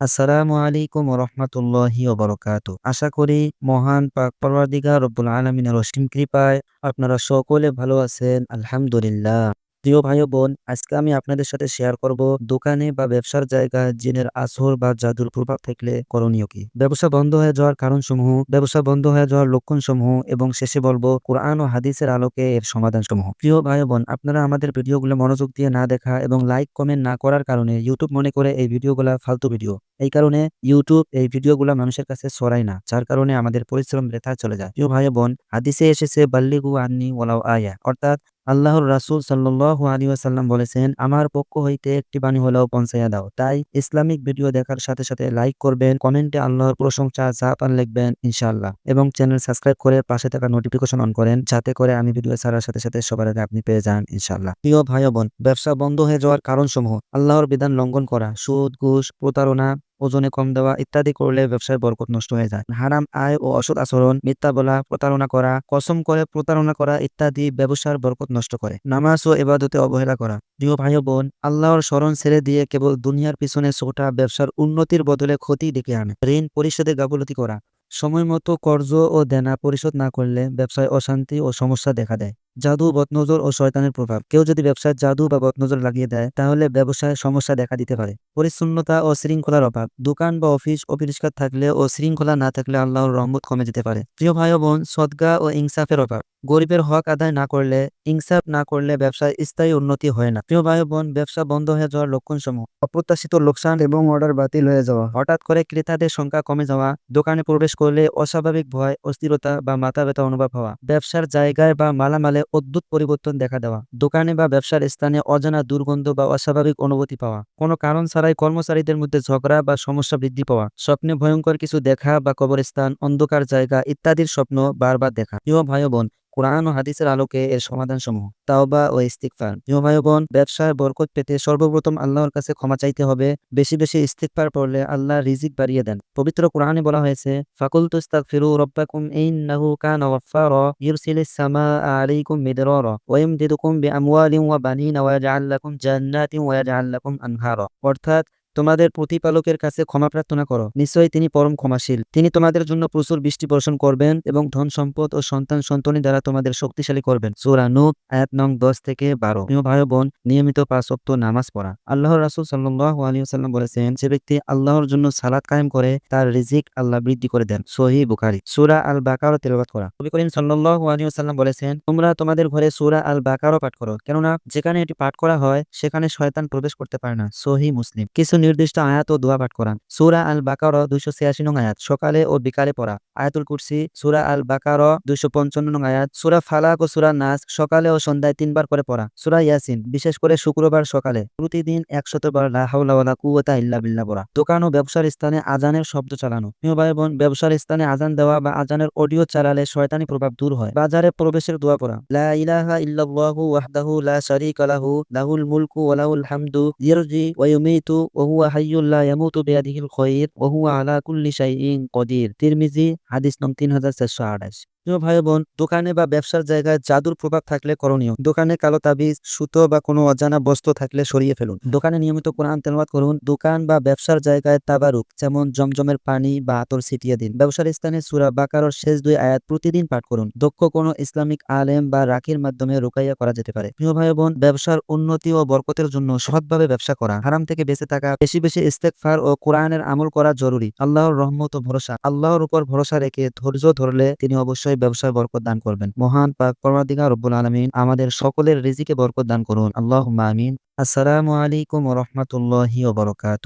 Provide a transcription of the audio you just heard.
আসসালামু আলাইকুম রহমতুল্লাহি ওবরকাত। আশা করি মহান পাক পরওয়ারদিগার রব্বুল আলমিনের অসীম কৃপায় আপনারা সকলে ভালো আছেন, আলহামদুলিল্লাহ। প্রিয় ভাই বোন, আজকে আমি আপনাদের সাথে শেয়ার করব দোকানে বা ব্যবসার জায়গায় জিনের আসর বা জাদুর প্রভাব থাকলে করণীয় কি? ব্যবসা বন্ধ হয়ে যাওয়ার কারণ সমূহ ব্যবসা বন্ধ হয়ে যাওয়ার লক্ষণ সমূহ এবং শেষে বলব কোরআন ও হাদিসের আলোকে এর সমাধান সমূহ প্রিয় ভাই বোন, আপনারা আমাদের ভিডিওগুলো মনোযোগ দিয়ে না দেখা এবং লাইক কমেন্ট না করার কারণে ইউটিউব মনে করে এই ভিডিওগুলা ফালতু ভিডিও। এই কারণে ইউটিউব এই ভিডিওগুলো মানুষের কাছে ছড়ায় না। যার কারণে আমাদের পরিশ্রম বৃথা চলে যায়। প্রিয় ভাই বোন, হাদিসে এসেছে, বাল্লিগু আন্নি ওলাও আয়া। অর্থাৎ আল্লাহর রাসুল সাল্লাহ আলী আসাল্লাম বলেছেন, আমার পক্ষ হইতে একটি বাণী হলেও পৌঁছাইয়া দাও। তাই ইসলামিক ভিডিও দেখার সাথে সাথে লাইক করবেন, কমেন্টে আল্লাহর প্রশংসা যা পান লিখবেন, ইনশাআল্লাহ। এবং চ্যানেল সাবস্ক্রাইব করে পাশে থাকা নোটিফিকেশন অন করেন, যাতে করে আমি ভিডিও ছাড়ার সাথে সাথে সবার আগে আপনি পেয়ে যান, ইনশাআল্লাহ। প্রিয় ভাই বোন, ব্যবসা বন্ধ হয়ে যাওয়ার কারণ সমূহ আল্লাহর বিধান লঙ্ঘন করা, সুদ, ঘুষ, প্রতারণা ওজনে কম দেওয়া ইত্যাদি করলে ব্যবসায় বরকত নষ্ট হয়ে যায়। হারাম আয় ও অসৎ আচরণ মিথ্যা বলা প্রতারণা করা কসম করে প্রতারণা করা ইত্যাদি ব্যবসার বরকত নষ্ট করে নামাজ ও এবাদতে অবহেলা করা প্রিয় ভাই বোন আল্লাহর স্মরণ ছেড়ে দিয়ে কেবল দুনিয়ার পিছনে ছোটা ব্যবসার উন্নতির বদলে ক্ষতি ডেকে আনে। ঋণ পরিশোধে গাফলতি করা সময় মতো কর্জ ও দেনা পরিশোধ না করলে ব্যবসায় অশান্তি ও সমস্যা দেখা দেয়। জাদু, বদনজর ও শয়তানের প্রভাব। কেউ যদি ব্যবসায় জাদু বা বদনজর লাগিয়ে দেয়, তাহলে ব্যবসায় সমস্যা দেখা দিতে পারে। পরিচ্ছন্নতা ও শৃঙ্খলার অভাব। দোকান বা অফিস অপরিষ্কার থাকলে ও শৃঙ্খলা না থাকলে আল্লাহর রহমত কমে যেতে পারে। প্রিয় ভাই বোন, সদ্গা ও ইনসাফের অভাব। গরিবের হক আদায় না করলে, ইনসাফ না করলে ব্যবসায় স্থায়ী উন্নতি হয় না। প্রিয় ভাই বোন ব্যবসা বন্ধ হয়ে যাওয়ার লক্ষণ সমূহ অপ্রত্যাশিত লোকসান এবং অর্ডার বাতিল হয়ে যাওয়া। হঠাৎ করে ক্রেতাদের সংখ্যা কমে যাওয়া, দোকানে প্রবেশ করলে অস্বাভাবিক ভয়, অস্থিরতা বা মাথা ব্যথা অনুভব হওয়া, ব্যবসার জায়গায় বা মালামালে অদ্ভুত পরিবর্তন দেখা দেওয়া, দোকানে বা ব্যবসার স্থানে অজানা দুর্গন্ধ বা অস্বাভাবিক অনুভূতি পাওয়া। কোনো কারণ ছাড়াই কর্মচারীদের মধ্যে ঝগড়া বা সমস্যা বৃদ্ধি পাওয়া। স্বপ্নে ভয়ঙ্কর কিছু দেখা বা কবরস্থান, অন্ধকার জায়গা ইত্যাদির স্বপ্ন বারবার দেখা। প্রিয় ভাই বোন কোরআন ও হাদিসের আলোকে এর সমাধান সমূহ তাওবা ও ইস্তিকফার প্রিয় ভাই বোন ব্যবসায় বরকত পেতে সর্বপ্রথম আল্লাহর কাছে ক্ষমা চাইতে হবে। বেশি বেশি ইস্তিকফার পড়লে আল্লাহ রিজিক বাড়িয়ে দেন। পবিত্র কোরআনে বলা হয়েছে ফাকুল তুস্তাগফিরু রাব্বাকুম ইন্নাহু কানা গাফফারা ইউরসিলিস সামাআ আলাইকুম মিদরারা ওয়া ইমদিদুকুম বিআমওয়ালিন ওয়া বানিনা ওয়া ইয়াজআল লাকুম জান্নাতিন ওয়া ইয়াজআল লাকুম আনহারা। অর্থাৎ তোমাদের প্রতিপালকের কাছে ক্ষমা প্রার্থনা করো। নিশ্চয়ই তিনি পরম ক্ষমাশীল। তিনি তোমাদের জন্য প্রচুর বৃষ্টি বর্ষণ করবেন এবং ধন সম্পদ ও সন্তান সন্তানী দ্বারা তোমাদের শক্তিশালী করবেন। সুরা নূহ, আয়াত নং দশ থেকে বারো। প্রিয় ভাই বোন, নিয়মিত পাঁচ নামাজ পড়া। আল্লাহ রাসুল সাল্লাহ আলী সাল্লাম বলেছেন, যে ব্যক্তি আল্লাহর জন্য সালাদ কায়েম করে, তার রিজিক আল্লাহ বৃদ্ধি করে দেন। সহি বুখারি। সুরা আল বাকার তেলবাদ করা। কবি করিম সাল্লাহ আলী সাল্লাম বলেছেন, তোমরা তোমাদের ঘরে সুরা আল বাকারও পাঠ করো। কেননা, যেখানে এটি পাঠ করা হয়, সেখানে শয়তান প্রবেশ করতে পারে না। সহি মুসলিম। কিছু নির্দিষ্ট আয়াত ও দোয়া পাঠ করা সুরা আল বাকার দুইশো ছিয়াশি নং আয়াত, সকালে ও বিকালে পড়া। আয়াতুল কুরসি, সুরা আল বাকার দুইশো পঞ্চান্ন নং আয়াত, সুরা ফালাক ও সুরা নাস সকালে ও সন্ধ্যায় তিনবার করে পড়া। সুরা ইয়াসিন, বিশেষ করে শুক্রবার সকালে। প্রতিদিন একশত বার লাহাউলা কুয়াতা ইল্লা বিল্লা পড়া। দোকান ও ব্যবসার স্থানে আজানের শব্দ চালানো। প্রিয় ভাই বোন ব্যবসার স্থানে আজান দেওয়া বা আজানের অডিও চালালে শয়তানি প্রভাব দূর হয়। বাজারে প্রবেশের দোয়া পড়া। লা ইলাহা ইল্লাল্লাহু ওয়াহদাহু লা শারীকা লাহু, লাহুল মুলকু ওয়া লাহুল হামদু ইয়ারজি ওয়া ইউমীতু ওয়া হুয়া হাইয়্যুল লা ইয়ামুতু বিয়াদিহিল খায়র ওয়া হুয়া আলা কুল্লি শাইইন কদির। তিরমিজি, হাদিস নং 3428 প্রিয় ভাই বোন দোকানে বা ব্যবসার জায়গায় জাদুর প্রভাব থাকলে করণীয়। দোকানে কালো তাবিজ, সুতো বা কোনো অজানা বস্তু থাকলে সরিয়ে ফেলুন। দোকানে নিয়মিত কোরআন তেলাওয়াত করুন। দোকান বা ব্যবসার জায়গায় তাবারুক, যেমন জমজমের পানি বা আতর ছিটিয়ে দিন। ব্যবসার স্থানে সুরা বাকারর শেষ দুই আয়াত প্রতিদিন পাঠ করুন। দক্ষ কোনো ইসলামিক আলেম বা রাখির মাধ্যমে রোকাইয়া করা যেতে পারে। প্রিয় ভাই বোন ব্যবসার উন্নতি ও বরকতের জন্য সৎভাবে ব্যবসা করা। হারাম থেকে বেঁচে থাকা, বেশি বেশি ইস্তেকফার ও কোরআনের আমল করা জরুরি। আল্লাহর রহমত ও ভরসা। আল্লাহর উপর ভরসা রেখে ধৈর্য ধরলে তিনি অবশ্যই ব্যবসায় বরকত দান করবেন। মহান পাক পরমাধিকা রব্বুল আলমিন আমাদের সকলের রিজিকে বরকত দান করুন। আল্লাহ আমিন। আসসালামু আলাইকুম রহমতুল্লাহি ওবরকাত